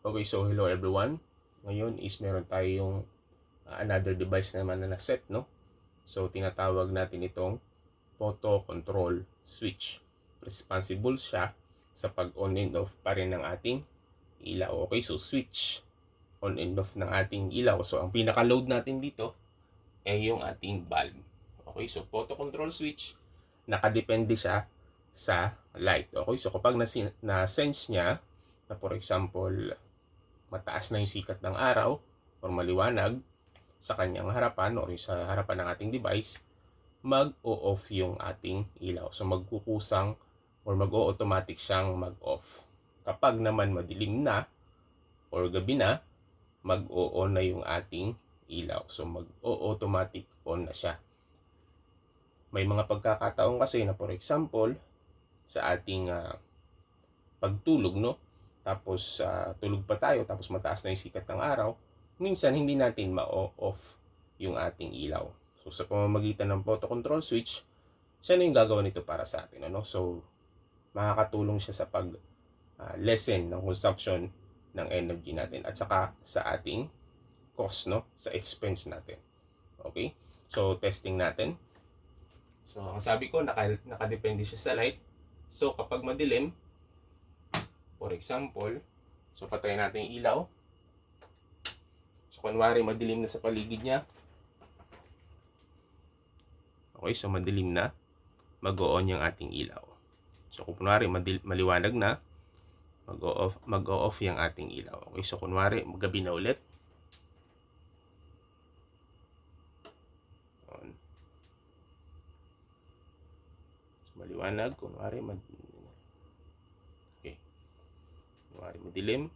Okay, so hello everyone. Ngayon is meron tayong uh, another device naman na na-set, no? So, tinatawag natin itong photo control switch. Responsible siya sa pag-on and off pa rin ng ating ilaw. Okay, so switch on and off ng ating ilaw. So, ang pinaka-load natin dito ay yung ating bulb. Okay, so photo control switch, nakadepende siya sa light. Okay, so kapag na-sense niya na for example, mataas na yung sikat ng araw or maliwanag sa kanyang harapan or sa harapan ng ating device, mag-o-off yung ating ilaw. So magkukusang or mag-o-automatic siyang mag-off. Kapag naman madilim na or gabi na, mag-o-on na yung ating ilaw. So mag-o-automatic on na siya. May mga pagkakataon kasi na for example, sa ating ah, pagtulog, no? Tapos ah, tulog pa tayo, tapos mataas na yung sikat ng araw, minsan hindi natin ma-off yung ating ilaw. So sa pamamagitan ng photo control switch, siya na yung gagawa nito para sa atin. Ano? So makakatulong siya sa pag ah, lessen ng consumption ng energy natin at saka sa ating cost, no? Sa expense natin. Okay? So testing natin. So ang sabi ko, naka, nakadepende siya sa light. So kapag madilim, for example, so patayin natin yung ilaw. So kunwari madilim na sa paligid niya. Okay, so madilim na, mag-o-on yung ating ilaw. So kung kunwari maliwanag na, mag-o-off, mag-o-off yung ating ilaw. Okay, so kunwari gabi na ulit. On. So, maliwanag, kunwari mad Kunwari madilim.